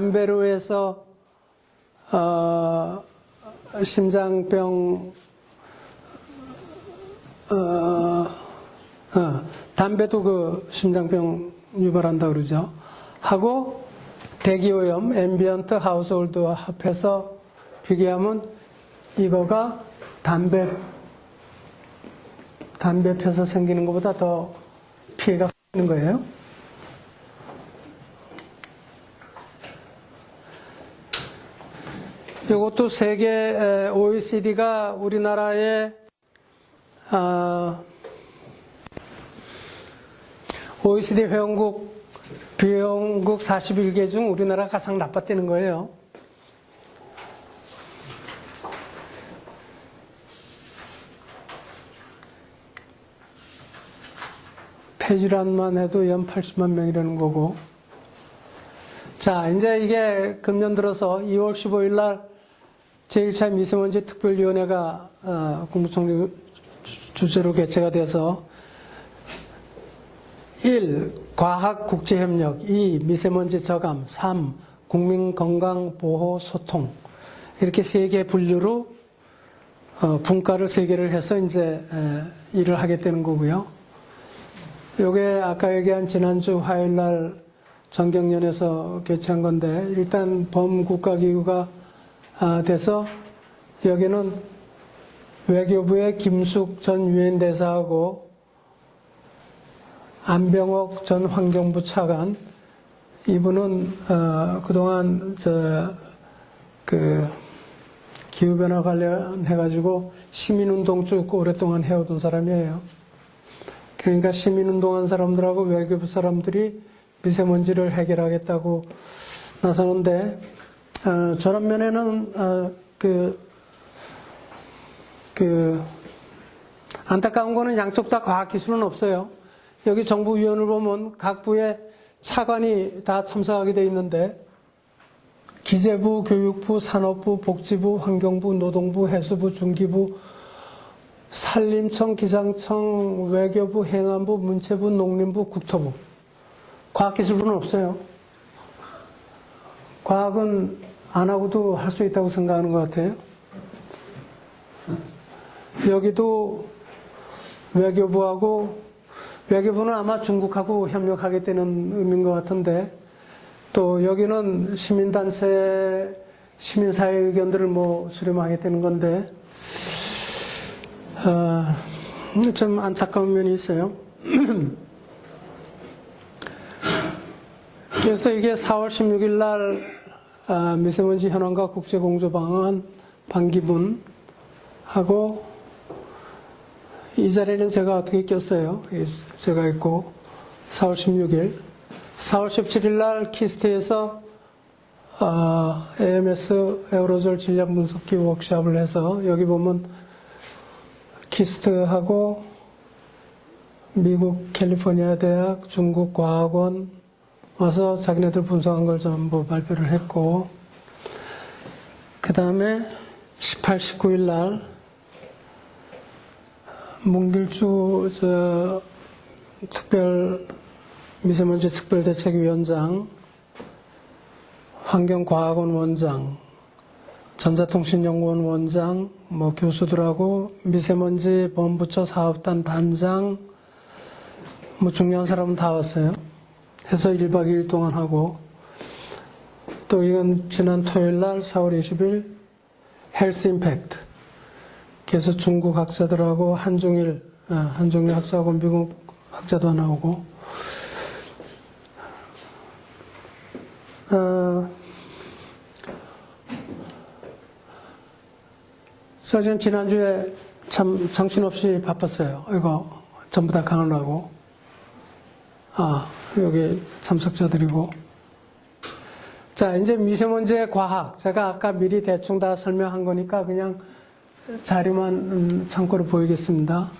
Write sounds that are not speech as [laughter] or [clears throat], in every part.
담배에 담배로 해서 어, 심장병 어, 어, 담배도 그 심장병 유발한다 그러죠. 하고 대기오염, 앰비언트, 하우스홀드 합해서 비교하면 이거가 담배 담배 펴서 생기는 것보다 더 피해가 있는 거예요. 이것도 세계 OECD가 우리나라의 어, OECD 회원국 비회원국 41개 중 우리나라가 가장 나빴다는 거예요. 폐질환만 해도 연 80만 명이라는 거고. 자, 이제 이게 금년 들어서 2월 15일 날 제1차 미세먼지 특별위원회가 어, 국무총리 주- 주재로 개최가 돼서 1. 과학 국제 협력 2. 미세먼지 저감 3. 국민 건강 보호 소통 이렇게 세 개 분류로 어, 분과를 세 개를 해서 이제 에, 일을 하게 되는 거고요. 요게 아까 얘기한 지난주 화요일 날 정경련에서 개최한 건데 일단 범국가기구가 아, 돼서 여기는 외교부의 김숙 전 유엔 대사하고 안병옥 전 환경부 차관 이분은 어, 그동안 저 그 기후 변화 관련해 가지고 시민운동 쭉 오랫동안 해오던 사람이에요. 그러니까 시민운동한 사람들하고 외교부 사람들이 미세먼지를 해결하겠다고 나서는데 어, 저런 면에는 어, 그, 그 안타까운 거는 양쪽 다 과학기술은 없어요. 여기 정부위원을 보면 각 부의 차관이 다 참석하게 돼 있는데 기재부, 교육부, 산업부, 복지부, 환경부, 노동부, 해수부, 중기부, 산림청, 기상청, 외교부, 행안부, 문체부, 농림부, 국토부. 과학기술부는 없어요. 과학은 안 하고도 할 수 있다고 생각하는 것 같아요. 여기도 외교부하고 외교부는 아마 중국하고 협력하겠다는 의미인 것 같은데 또 여기는 시민단체, 시민사회 의견들을 뭐 수렴하겠다는 건데 어, 좀 안타까운 면이 있어요. [clears throat] 그래서 이게 4월 16일 날 아, 미세먼지 현황과 국제공조 방안 반기문 하고 이 자리에는 제가 어떻게 꼈어요? 예, 제가 있고 4월 16일 4월 17일 날 키스트에서 아, AMS 에어로졸 질량 분석기 워크샵을 해서 여기 보면 키스트하고 미국 캘리포니아 대학, 중국 과학원 와서 자기네들 분석한 걸 전부 발표를 했고 그 다음에 18, 19일 날 문길주 저 특별 미세먼지 특별대책위원장, 환경과학원 원장, 전자통신연구원 원장, 뭐 교수들하고 미세먼지 본부처 사업단 단장, 뭐 중요한 사람은 다 왔어요. 해서 1박 2일 동안 하고 또 이건 지난 토요일 날 4월 20일 헬스 임팩트 그래서 중국 학자들하고 한중일 아, 한중일 학자하고 미국 학자도 나오고 어, 사실 지난주에 참 정신없이 바빴어요. 이거 전부 다 강하려고. 아, 여기 참석자들이고. 자, 이제 미세먼지의 과학. 제가 아까 미리 대충 다 설명한 거니까 그냥 자료만 음, 참고로 보이겠습니다.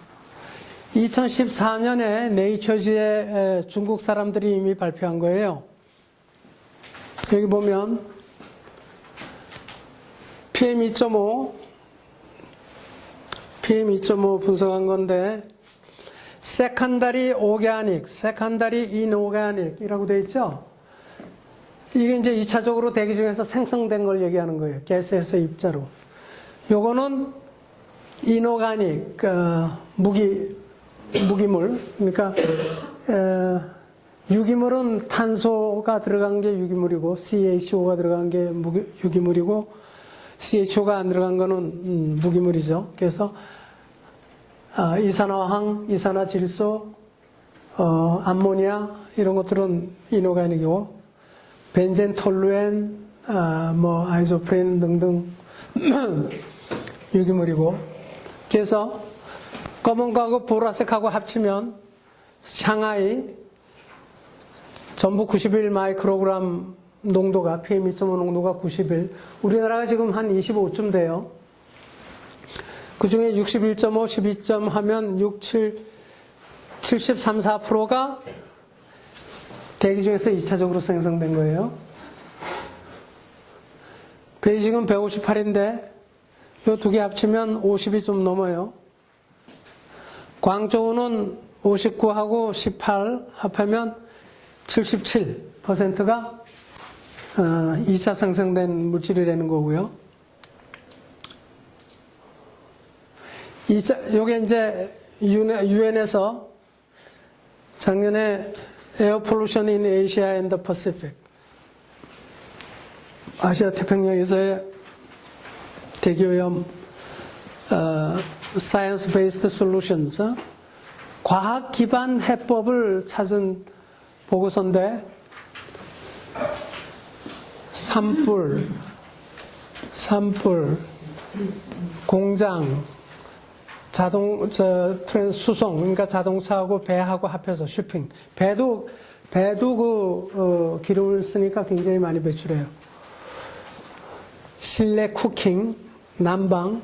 2014년에 네이처지에 중국 사람들이 이미 발표한 거예요. 여기 보면 PM2.5 PM2.5 분석한 건데 세컨다리 오가닉, 세컨다리 인오가닉이라고 돼 있죠. 이게 이제 2차적으로 대기 중에서 생성된 걸 얘기하는 거예요. 가스에서 입자로. 요거는 이노가닉 어, 무기 무기물 그러니까 에, 유기물은 탄소가 들어간 게 유기물이고 CHO가 들어간 게 무기, 유기물이고 CHO가 안 들어간 거는 음, 무기물이죠. 그래서 아, 이산화황, 이산화질소, 어, 암모니아 이런 것들은 이노가닉이고 벤젠, 톨루엔, 아, 뭐 아이소프린 등등 [clears throat] 유기물이고 그래서 검은 거하고 보라색하고 합치면 샹하이 전부 91 마이크로그램 농도가 PM2.5 농도가 91 우리나라가 지금 한 25쯤 돼요. 그 중에 61.5, 12점 하면 6, 7, 73, 4%가 대기 중에서 2차적으로 생성된 거예요. 베이징은 158인데 이 두 개 합치면 50이 좀 넘어요. 광저우는 59하고 18 합하면 77%가 2차 생성된 물질이라는 거고요. 2차, 요게 이제 유엔에서 작년에 에어 폴루션 인 에이시아 앤더 퍼시픽. 아시아 태평양에서의 대기오염 사이언스 베이스드 솔루션스 과학 기반 해법을 찾은 보고서인데 산불, 산불, 공장, 자동 저 트랜 수송 그러니까 자동차하고 배하고 합해서 쇼핑 배도 배도 그 어, 기름을 쓰니까 굉장히 많이 배출해요. 실내 쿠킹, 난방,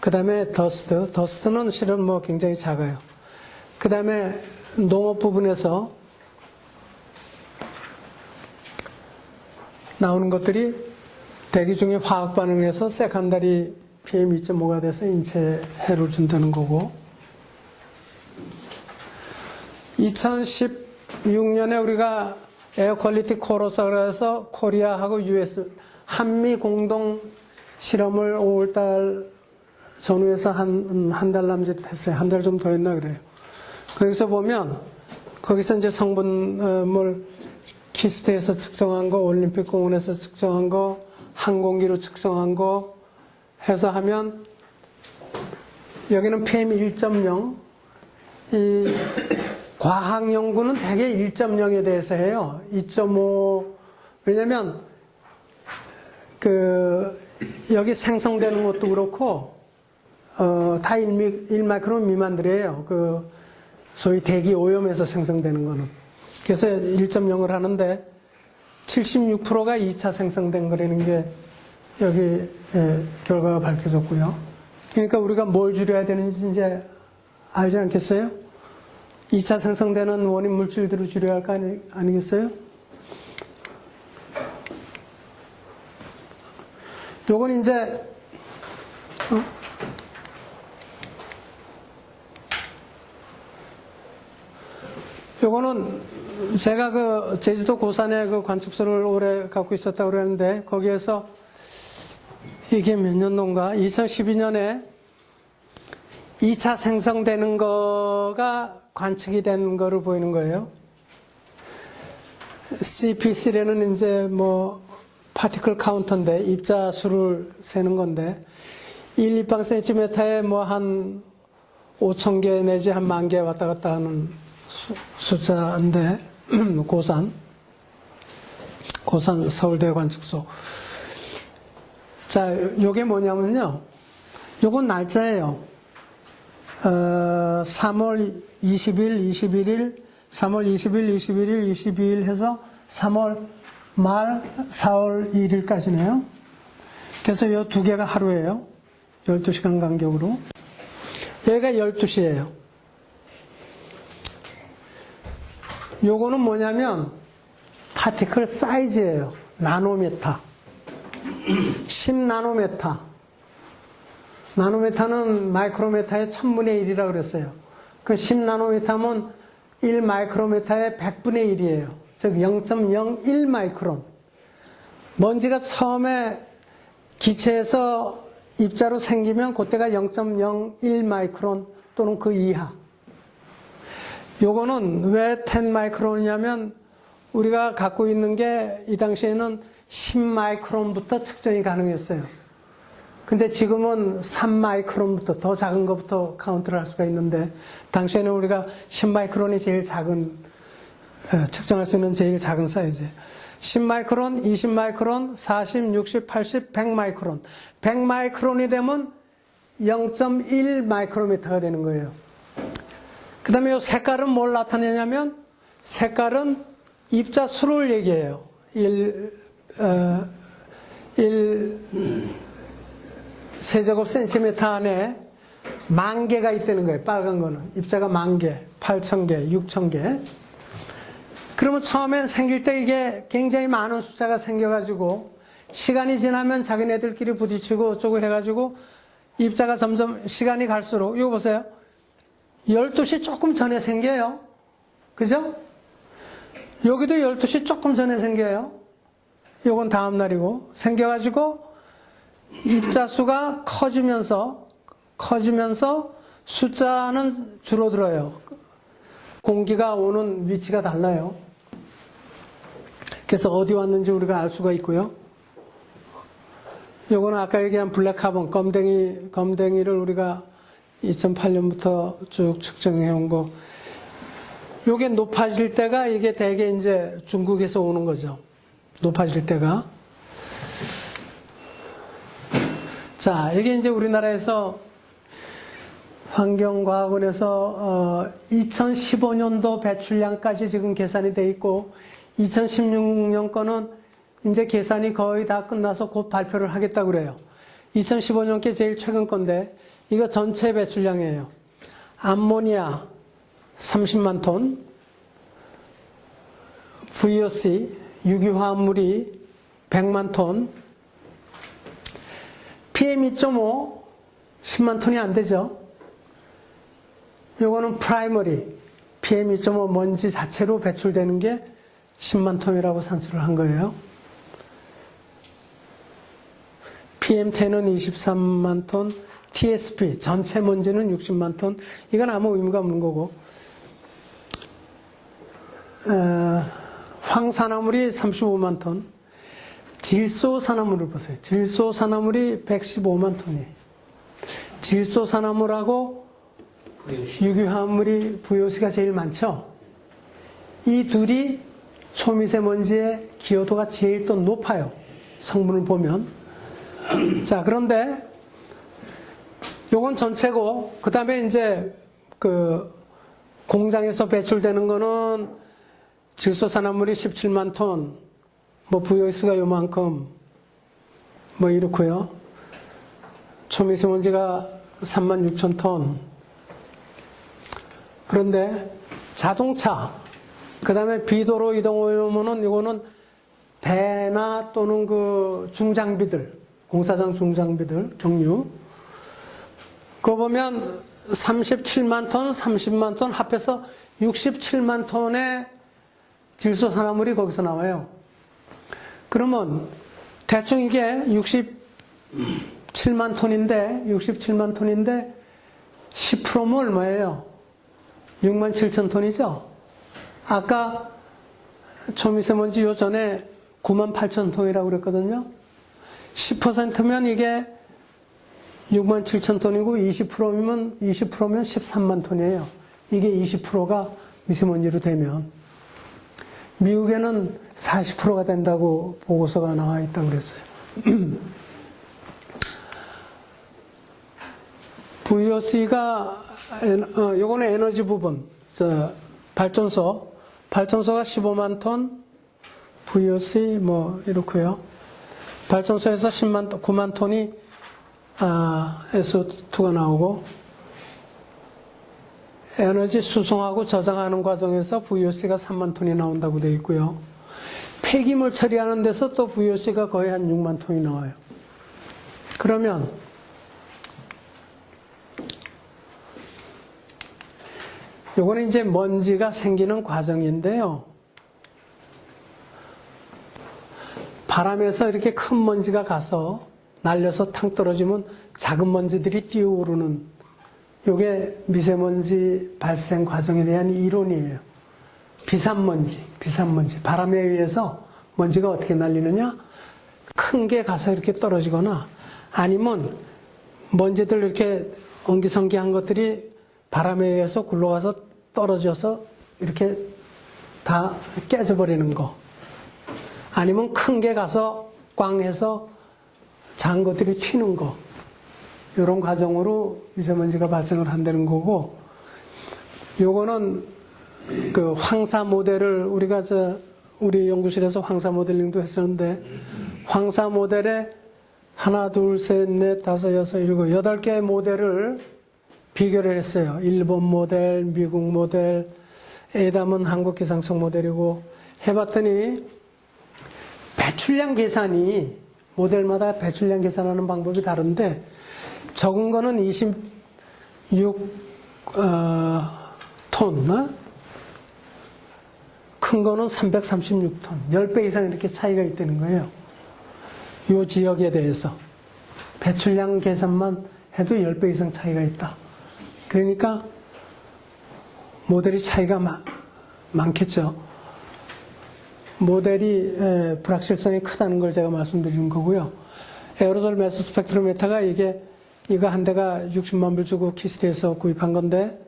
그 다음에 더스트, 더스트는 실은 뭐 굉장히 작아요. 그 다음에 농업 부분에서 나오는 것들이 대기 중에 화학 반응을 해서 세컨다리 PM2.5가 돼서 인체에 해를 준다는 거고 2016년에 우리가 에어 퀄리티 코러스라 해서 코리아하고 US 한미 공동 실험을 5월달 전후에서 한 한 달 남짓 했어요. 한 달 좀 더 했나 그래요. 거기서 보면 거기서 이제 성분을 키스트에서 측정한 거, 올림픽 공원에서 측정한 거, 항공기로 측정한 거 해서 하면 여기는 PM 1.0. 이 과학 연구는 대개 1.0에 대해서 해요. 2.5 왜냐면 그 여기 생성되는 것도 그렇고 어, 다 1미, 1마이크론 미만들이에요. 그 소위 대기 오염에서 생성되는 거는. 그래서 1.0을 하는데 76%가 2차 생성된 거라는 게 여기 예, 결과가 밝혀졌고요. 그러니까 우리가 뭘 줄여야 되는지 이제 알지 않겠어요? 2차 생성되는 원인 물질들을 줄여야 할 거 아니, 아니겠어요? 요건 이제 어? 요거는 제가 그 제주도 고산에 그 관측소를 오래 갖고 있었다고 그랬는데 거기에서 이게 몇 년도인가? 2012년에 2차 생성되는 거가 관측이 된 거를 보이는 거예요. CPC라는 이제 뭐 파티클 카운터인데 입자 수를 세는 건데 1 立方센티미터에 뭐 한 5천 개 내지 한 만 개 왔다 갔다 하는 수, 숫자인데 [clears throat] 고산 고산 서울대 관측소 자 요게 뭐냐면요. 요건 날짜예요. 어, 3월 20일 21일 3월 20일 21일 22일 해서 3월 말 4월 1일까지네요. 그래서 요 두 개가 하루예요. 12시간 간격으로. 여기가 12시예요. 요거는 뭐냐면 파티클 사이즈예요. 나노메타. 10나노메타. 나노메타는 마이크로메타의 천분의 1이라고 그랬어요. 그 10나노미터면 1 마이크로미터의 100분의 1이에요. 즉 0.01 마이크론. 먼지가 처음에 기체에서 입자로 생기면 그때가 0.01 마이크론 또는 그 이하. 요거는 왜 10 마이크론이냐면 우리가 갖고 있는 게 이 당시에는 10 마이크론부터 측정이 가능했어요. 근데 지금은 3 마이크론부터 더 작은 것부터 카운트를 할 수가 있는데 당시에는 우리가 10 마이크론이 제일 작은 에, 측정할 수 있는 제일 작은 사이즈. 10 마이크론, 20 마이크론, 40, 60, 80, 100 마이크론. 100 마이크론이 되면 0.1 마이크로미터가 되는 거예요. 그 다음에 이 색깔은 뭘 나타내냐면 색깔은 입자 수를 얘기해요. 1, 어, 1 세제곱 센티미터 안에 만 개가 있다는 거예요. 빨간 거는. 입자가 만 개, 8천 개, 6천 개. 그러면 처음엔 생길 때 이게 굉장히 많은 숫자가 생겨가지고 시간이 지나면 자기네들끼리 부딪히고 어쩌고 해가지고 입자가 점점 시간이 갈수록 이거 보세요. 12시 조금 전에 생겨요. 그죠? 여기도 12시 조금 전에 생겨요. 요건 다음 날이고 생겨가지고 입자 수가 커지면서 커지면서 숫자는 줄어들어요. 공기가 오는 위치가 달라요. 그래서 어디 왔는지 우리가 알 수가 있고요. 요거는 아까 얘기한 블랙 카본 검댕이 검댕이를 우리가 2008년부터 쭉 측정해 온 거. 요게 높아질 때가 이게 대개 이제 중국에서 오는 거죠. 높아질 때가. 자, 이게 이제 우리나라에서 환경과학원에서 어, 2015년도 배출량까지 지금 계산이 돼 있고 2016년 거는 이제 계산이 거의 다 끝나서 곧 발표를 하겠다고 그래요. 2015년 게 제일 최근 건데 이거 전체 배출량이에요. 암모니아 30만 톤, VOC 유기화합물이 100만 톤, PM2.5 10만 톤이 안 되죠. 요거는 프라이머리 PM2.5 먼지 자체로 배출되는 게 10만 톤이라고 산수를 한 거예요. PM10은 23만 톤, TSP 전체 먼지는 60만 톤. 이건 아무 의미가 없는 거고. 어, 황산화물이 35만 톤, 질소산화물을 보세요. 질소산화물이 115만 톤이에요. 질소산화물하고 유기화합물이 VOC가 제일 많죠. 이 둘이 초미세먼지의 기여도가 제일 또 높아요. 성분을 보면. [clears throat] 자, 그런데 요건 전체고, 그 다음에 이제 그 공장에서 배출되는 거는 질소산화물이 17만 톤, 뭐 VOC가 요만큼, 뭐 이렇고요. 초미세먼지가 3만 6천 톤. 그런데 자동차, 그 다음에 비도로 이동오염은 이거는 배나 또는 그 중장비들, 공사장 중장비들, 경유. 그거 보면 37만 톤, 30만 톤 합해서 67만 톤의 질소 산화물이 거기서 나와요. 그러면 대충 이게 67만 톤인데, 67만 톤인데 10%면 얼마예요? 6만 7천 톤이죠? 아까 초미세먼지 요 전에 9만 8천 톤이라고 그랬거든요. 10%면 이게 6만 7천 톤이고 20%면 20%면 13만 톤이에요. 이게 20%가 미세먼지로 되면 미국에는 40%가 된다고 보고서가 나와 있다고 그랬어요. [clears throat] VOC가 어, 요거는 에너지 부분. 저 발전소 발전소가 15만 톤, VOC 뭐 이렇고요. 발전소에서 10만 톤, 9만 톤이 아, SO2가 나오고 에너지 수송하고 저장하는 과정에서 VOC가 3만 톤이 나온다고 되어 있고요. 폐기물 처리하는 데서 또 VOC가 거의 한 6만 톤이 나와요. 그러면 요거는 이제 먼지가 생기는 과정인데요. 바람에서 이렇게 큰 먼지가 가서 날려서 탕 떨어지면 작은 먼지들이 뛰어오르는 요게 미세먼지 발생 과정에 대한 이론이에요. 비산먼지, 비산먼지. 바람에 의해서 먼지가 어떻게 날리느냐? 큰 게 가서 이렇게 떨어지거나 아니면 먼지들 이렇게 엉기성기한 것들이 바람에 의해서 굴러가서 떨어져서 이렇게 다 깨져버리는 거. 아니면 큰 게 가서 꽝 해서 작은 것들이 튀는 거. 이런 과정으로 미세먼지가 발생을 한다는 거고, 요거는 그 황사 모델을 우리가 저 우리 연구실에서 황사 모델링도 했었는데 황사 모델에 하나 둘 셋 넷 다섯 여섯 일곱 여덟 개의 모델을 비교를 했어요. 일본 모델, 미국 모델, 에담은 한국 기상청 모델이고 해봤더니 배출량 계산이 모델마다 배출량 계산하는 방법이 다른데 적은 거는 26 어, 톤, 어? 큰 거는 336톤, 10배 이상 이렇게 차이가 있다는 거예요. 이 지역에 대해서. 배출량 계산만 해도 10배 이상 차이가 있다. 그러니까 모델이 차이가 마- 많겠죠. 모델이 에, 불확실성이 크다는 걸 제가 말씀드리는 거고요. 에어로졸 매스 스펙트로메타가 이게 이거 한 대가 60만 불 주고 키스트에서 구입한 건데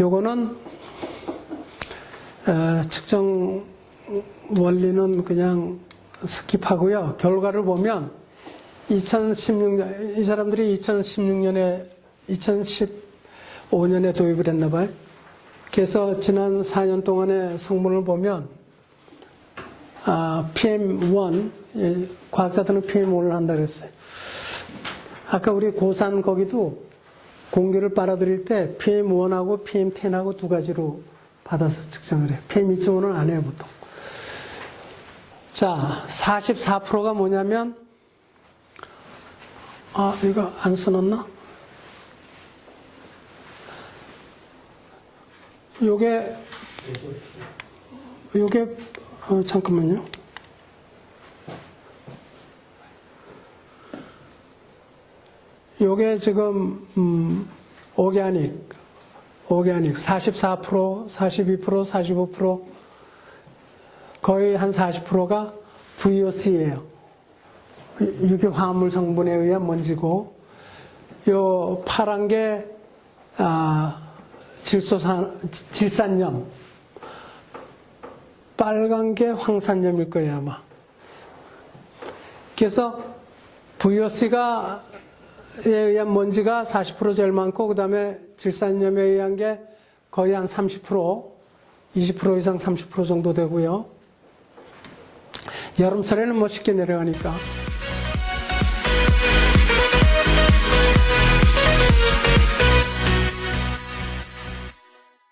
요거는 어, 측정 원리는 그냥 스킵하고요. 결과를 보면 2016년 이 사람들이 2016년에 2015년에 도입을 했나 봐요. 그래서 지난 4년 동안의 성분을 보면 아, PM1 예, 과학자들은 PM1을 한다 그랬어요. 아까 우리 고산 거기도 공기를 빨아들일 때 PM1하고 PM10하고 두 가지로 받아서 측정을 해요. PM2.5는 안 해요, 보통. 자, 44%가 뭐냐면, 아, 이거 안 써놨나? 요게, 요게, 어, 잠깐만요. 요게 지금, 음, 오게아닉, 오게아닉 44%, 42%, 45% 거의 한 40%가 VOC예요. 유기 화합물 성분에 의한 먼지고 요 파란 게 아, 질소산 질산염 빨간 게 황산염일 거예요 아마. 그래서 VOC가 에 의한 먼지가 40% 제일 많고 그다음에 질산염에 의한 게 거의 한 30%, 20% 이상 30% 정도 되고요. 여름철에는 뭐 쉽게 내려가니까.